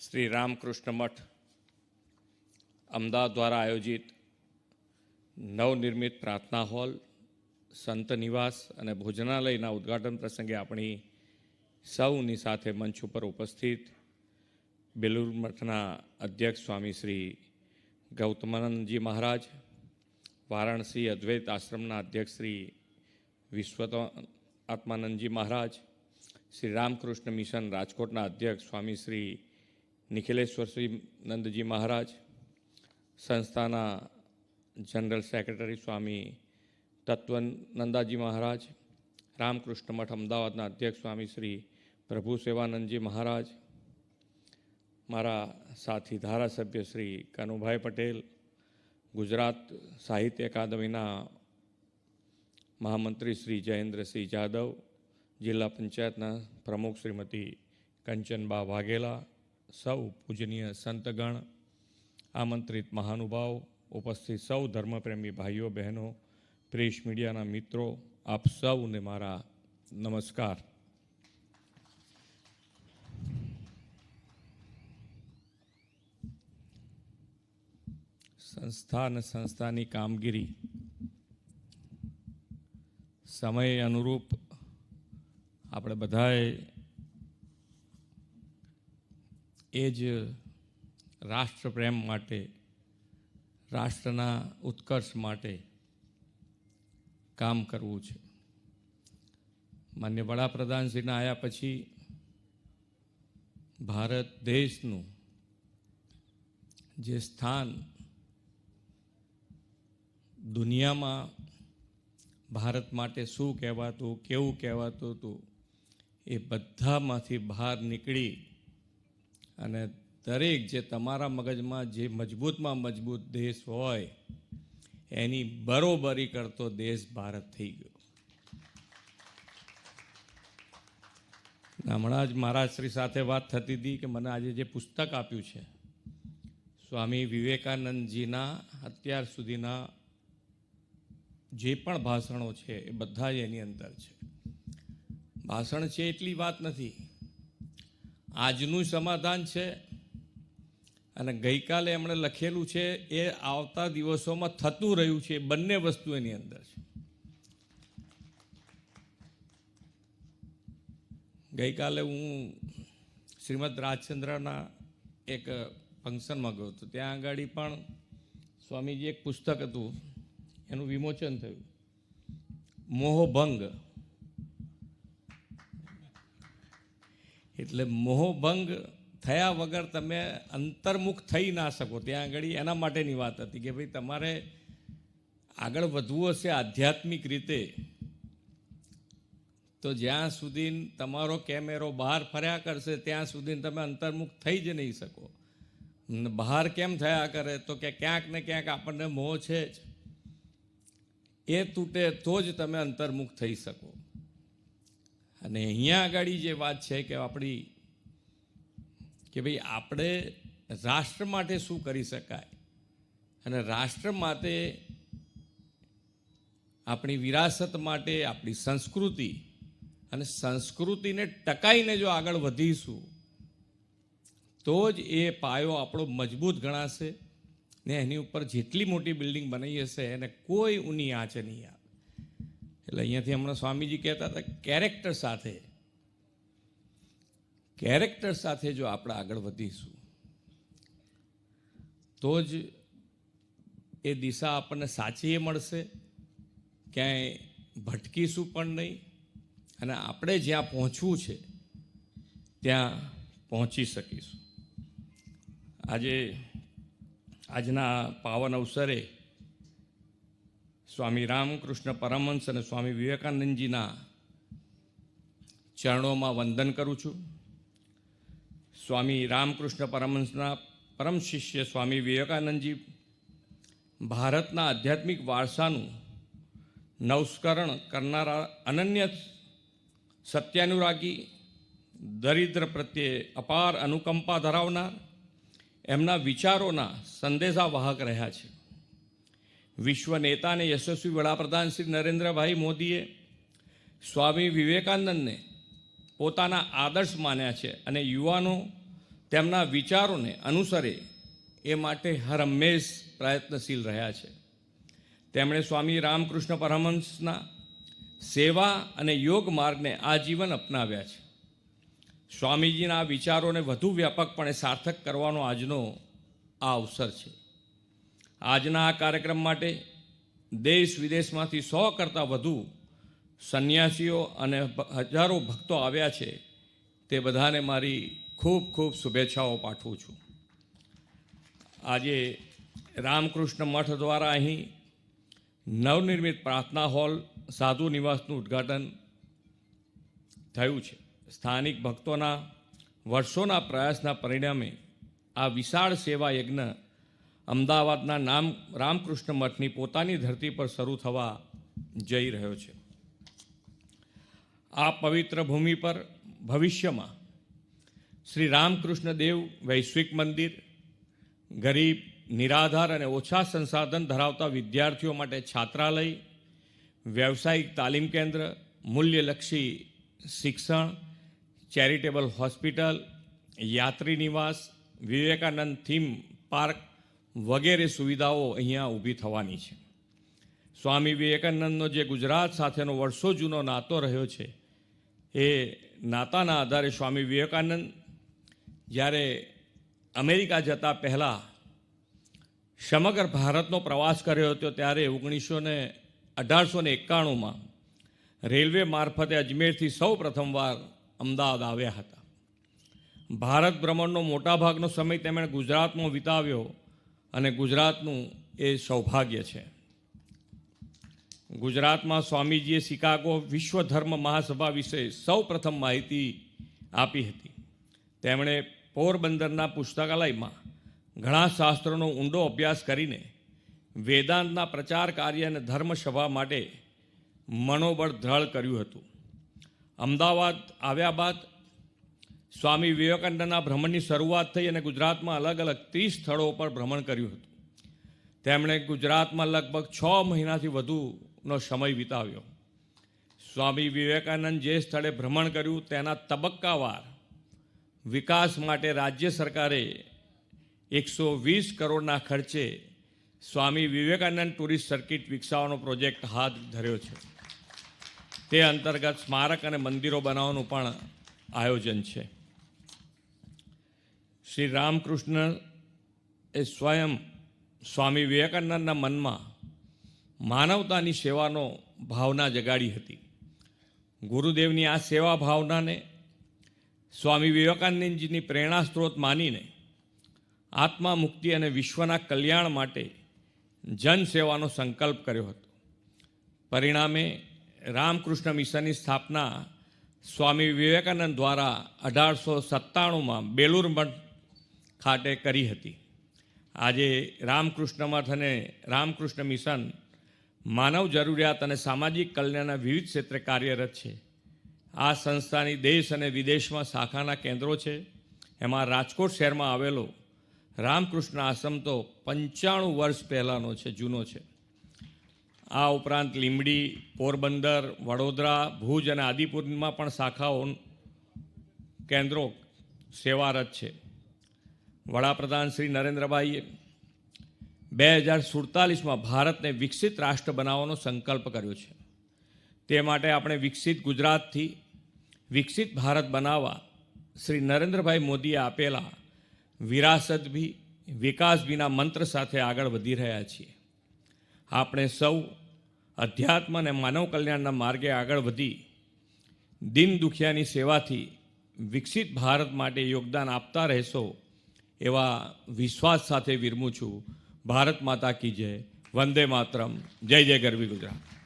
શ્રી રામકૃષ્ણ મઠ અમદાવાદ દ્વારા આયોજિત નવનિર્મિત પ્રાર્થના હોલ, સંત નિવાસ અને ભોજનાલયના ઉદ્ઘાટન પ્રસંગે આપણી સૌની સાથે મંચ ઉપર ઉપસ્થિત બેલુર મઠના અધ્યક્ષ સ્વામી શ્રી ગૌતમાનંદજી મહારાજ, વારાણસી અદ્વૈત આશ્રમના અધ્યક્ષ શ્રી વિશ્વત આત્માનંદજી મહારાજ, શ્રી રામકૃષ્ણ મિશન રાજકોટના અધ્યક્ષ સ્વામી શ્રી નિખિલેશ્વર શ્રી નંદજી મહારાજ, સંસ્થાના જનરલ સેક્રેટરી સ્વામી તત્વનંદાજી મહારાજ, રામકૃષ્ણ મઠ અમદાવાદના અધ્યક્ષ સ્વામી શ્રી પ્રભુ સેવાનંદજી મહારાજ, મારા સાથી ધારાસભ્ય શ્રી કનુભાઈ પટેલ, ગુજરાત સાહિત્ય અકાદમીના મહામંત્રી શ્રી જયેન્દ્રસિંહ જાદવ, જિલ્લા પંચાયતના પ્રમુખ શ્રીમતી કંચનબા વાઘેલા સૌ પૂજનીય સંતગણ, આમંત્રિત મહાનુભાવ, ઉપસ્થિત સૌ ધર્મપ્રેમી ભાઈઓ, બહેનો પ્રેસ મીડિયાના મિત્રો, આપ સૌને મારા નમસ્કાર. સંસ્થા અને સંસ્થાની કામગીરી. સમય અનુરૂપ આપણે બધાએ એ જ રાષ્ટ્રપ્રેમ માટે, રાષ્ટ્રના ઉત્કર્ષ માટે કામ કરવું છે. માન્ય વડાપ્રધાનશ્રીના આવ્યા પછી ભારત દેશનું જે સ્થાન દુનિયામાં ભારત માટે શું કહેવાતું, કેવું કહેવાતું હતું, એ બધામાંથી બહાર નીકળી અને દરેક જે તમારા મગજમાં જે મજબૂતમાં મજબૂત દેશ હોય, એની બરોબરી કરતો દેશ ભારત થઈ ગયો. હમણાં જ મહારાજશ્રી સાથે વાત થતી હતી કે મને આજે જે પુસ્તક આપ્યું છે, સ્વામી વિવેકાનંદજીના અત્યાર સુધીના જે પણ ભાષણો છે એ બધા જ એની અંદર છે. ભાષણ છે એટલી વાત નથી. આજનું સમાધાન છે. અને ગઈકાલે એમણે લખેલું છે, એ આવતા દિવસોમાં થતું રહ્યું છે બંને વસ્તુ એની અંદર છે. ગઈકાલે હું શ્રીમદ રાજચંદ્રના એક ફંક્શનમાં ગયો હતો. ત્યાં આગળ પણ સ્વામીજી એક પુસ્તક હતું, એનું વિમોચન થયું. મોહભંગ. એટલે મોહભંગ થયા વગર તમે અંતર્મુખ થઈ ના શકો. ત્યાં આગળ એના માટેની વાત હતી કે ભાઈ તમારે આગળ વધવું હશે આધ્યાત્મિક રીતે. તો જ્યાં સુધી તમારો કેમેરો બહાર ફર્યા કરશે ત્યાં સુધી તમે અંતર્મુખ થઈ જ નહીં શકો. બહાર કેમ થયા કરે તો કે ક્યાંક ને ક્યાંક આપણને મોહ છે જ. એ તૂટે તો જ તમે અંતર્મુખ થઈ શકો. અને અહીંયા આગળ જે વાત છે કે આપણી, કે ભાઈ આપણે રાષ્ટ્ર માટે શું કરી શકાય? અને રાષ્ટ્ર માટે આપણી વિરાસત માટે, આપણી સંસ્કૃતિ અને સંસ્કૃતિને ટકાઈને જો આગળ વધીશું, તો જ એ પાયો આપણો મજબૂત ગણાશે ને એની ઉપર જેટલી મોટી બિલ્ડિંગ બનાવી હશે, એને કોઈ ઊની આંચ નહીં આવે. એટલે અહીંયાથી હમણાં સ્વામીજી કહેતા હતા કેરેક્ટર સાથે કેરેક્ટર સાથે જો આપણે આગળ વધીશું, તો જ એ દિશા આપણને સાચી એ મળશે, ક્યાંય ભટકીશું પણ નહીં, અને આપણે જ્યાં પહોંચવું છે, ત્યાં પહોંચી શકીશું. આજે, આજના પાવન અવસરે સ્વામી રામકૃષ્ણ પરમહંસ અને સ્વામી વિવેકાનંદજીના ચરણોમાં વંદન કરું છું. સ્વામી રામકૃષ્ણ પરમહંસના પરમ શિષ્ય સ્વામી વિવેકાનંદજી ભારતના આધ્યાત્મિક વારસાનું નવસ્કરણ કરનારા અનન્ય સત્યાનુરાગી દરિદ્ર પ્રત્યે અપાર અનુકંપા ધરાવનાર, એમના વિચારોના સંદેશાવાહક રહ્યા છે. વિશ્વ નેતા અને યશસ્વી વડાપ્રધાન શ્રી નરેન્દ્રભાઈ મોદીએ સ્વામી વિવેકાનંદને પોતાના આદર્શ માન્યા છે અને યુવાનો તેમના વિચારોને અનુસરે એ માટે હર હંમેશ પ્રયત્નશીલ રહ્યા છે. તેમણે સ્વામી રામકૃષ્ણ પરમહંસના સેવા અને યોગ માર્ગને આજીવન અપનાવ્યા છે. સ્વામીજીના વિચારોને વધુ વ્યાપકપણે સાર્થક કરવાનો આજનો આ અવસર છે. આજના આ કાર્યક્રમ માટે દેશ વિદેશમાંથી સો કરતાં વધુ સંન્યાસીઓ અને હજારો ભક્તો આવ્યા છે. તે બધાને મારી ખૂબ ખૂબ શુભેચ્છાઓ પાઠવું છું. આજે રામકૃષ્ણ મઠ દ્વારા અહીં નવનિર્મિત પ્રાર્થના હોલ, સાધુ નિવાસનું ઉદ્ઘાટન થયું છે. સ્થાનિક ભક્તોના વર્ષોના પ્રયાસના પરિણામે આ વિશાળ સેવા યજ્ઞ અમદાવાદના નામ રામકૃષ્ણ મઠની પોતાની ધરતી પર શરૂ થવા જઈ રહ્યો છે. આ પવિત્ર ભૂમિ પર ભવિષ્યમાં શ્રી રામકૃષ્ણ દેવ વૈશ્વિક મંદિર, ગરીબ, નિરાધાર અને ઓછા સંસાધન ધરાવતા વિદ્યાર્થીઓ માટે છાત્રાલય, વ્યવસાયિક તાલીમ કેન્દ્ર, મૂલ્યલક્ષી શિક્ષણ, ચેરિટેબલ હોસ્પિટલ, યાત્રી નિવાસ, વિવેકાનંદ થીમ પાર્ક વગેરે સુવિધાઓ અહીંયા ઊભી થવાની છે. સ્વામી વિવેકાનંદનો જે ગુજરાત સાથેનો વર્ષો જૂનો નાતો રહ્યો છે, એ નાતાના આધારે સ્વામી વિવેકાનંદ જ્યારે અમેરિકા જતા પહેલાં સમગ્ર ભારતનો પ્રવાસ કર્યો હતો ત્યારે ઓગણીસો ને અઢારસો ને એકાણુંમાં રેલવે મારફતે અજમેરથી સૌ પ્રથમવાર અમદાવાદ આવ્યા હતા. ભારત ભ્રમણનો મોટાભાગનો સમય તેમણે ગુજરાતમાં વિતાવ્યો અને ગુજરાતનું એ સૌભાગ્ય છે. ગુજરાતમાં સ્વામીજીએ શિકાગો વિશ્વ ધર્મ મહાસભા વિશે સૌ પ્રથમ માહિતી આપી હતી. તેમણે પોરબંદરના પુસ્તકાલયમાં ઘણા શાસ્ત્રોનો ઊંડો અભ્યાસ કરીને વેદાંતના પ્રચાર કાર્ય અને ધર્મસભા માટે મનોબળ દ્રઢ કર્યું હતું. અમદાવાદ આવ્યા બાદ સ્વામી વિવેકાનંદના ભ્રમણની શરૂઆત થઈ અને ગુજરાતમાં અલગ અલગ ત્રીસ સ્થળો પર ભ્રમણ કર્યું હતું. તેમણે ગુજરાતમાં લગભગ છ મહિનાથી વધુનો સમય વિતાવ્યો. સ્વામી વિવેકાનંદ જે સ્થળે ભ્રમણ કર્યું તેના તબક્કાવાર વિકાસ માટે રાજ્ય સરકારે એકસો વીસ કરોડના ખર્ચે સ્વામી વિવેકાનંદ ટુરિસ્ટ સર્કિટ વિકસાવવાનો પ્રોજેક્ટ હાથ ધર્યો છે. તે અંતર્ગત સ્મારક અને મંદિરો બનાવવાનું પણ આયોજન છે. શ્રી રામકૃષ્ણ એ સ્વયં સ્વામી વિવેકાનંદના મનમાં માનવતાની સેવાનો ભાવના જગાડી હતી. ગુરુદેવની આ સેવા ભાવનાને સ્વામી વિવેકાનંદજીની પ્રેરણા સ્ત્રોત માનીને આત્મા મુક્તિ અને વિશ્વના કલ્યાણ માટે જન સેવાનો સંકલ્પ કર્યો હતો. પરિણામે રામકૃષ્ણ મિશનની સ્થાપના સ્વામી વિવેકાનંદ દ્વારા અઢારસો સત્તાણુંમાં બેલુર મઠ ખાતે કરી હતી. આજે રામકૃષ્ણ મઠ અને રામકૃષ્ણ મિશન માનવ જરૂરિયાત અને સામાજિક કલ્યાણના વિવિધ ક્ષેત્રે કાર્યરત છે. આ સંસ્થાની દેશ અને વિદેશમાં શાખાના કેન્દ્રો છે. એમાં રાજકોટ શહેરમાં આવેલો રામકૃષ્ણ આશ્રમ તો પંચાણું વર્ષ પહેલાંનો છે, જૂનો છે. આ ઉપરાંત લીંબડી, પોરબંદર, વડોદરા, ભુજ અને આદિપુરમાં પણ શાખાઓ, કેન્દ્રો સેવારત છે. વડાપ્રધાન શ્રી નરેન્દ્રભાઈએ બે હજાર સુડતાલીસમાં ભારતને વિકસિત રાષ્ટ્ર બનાવવાનો સંકલ્પ કર્યો છે. તે માટે આપણે વિકસિત ગુજરાતથી વિકસિત ભારત બનાવવા શ્રી નરેન્દ્રભાઈ મોદીએ આપેલા વિરાસત ભી, વિકાસ ભીના મંત્ર સાથે આગળ વધી રહ્યા છીએ. આપણે સૌ અધ્યાત્મ અને માનવ કલ્યાણના માર્ગે આગળ વધી દિન દુખિયાની સેવાથી વિકસિત ભારત માટે યોગદાન આપતા રહેશો એવા વિશ્વાસ સાથે વિરમું છું. ભારત માતા કી જય. વંદે માતરમ. જય જય ગરવી ગુજરાત.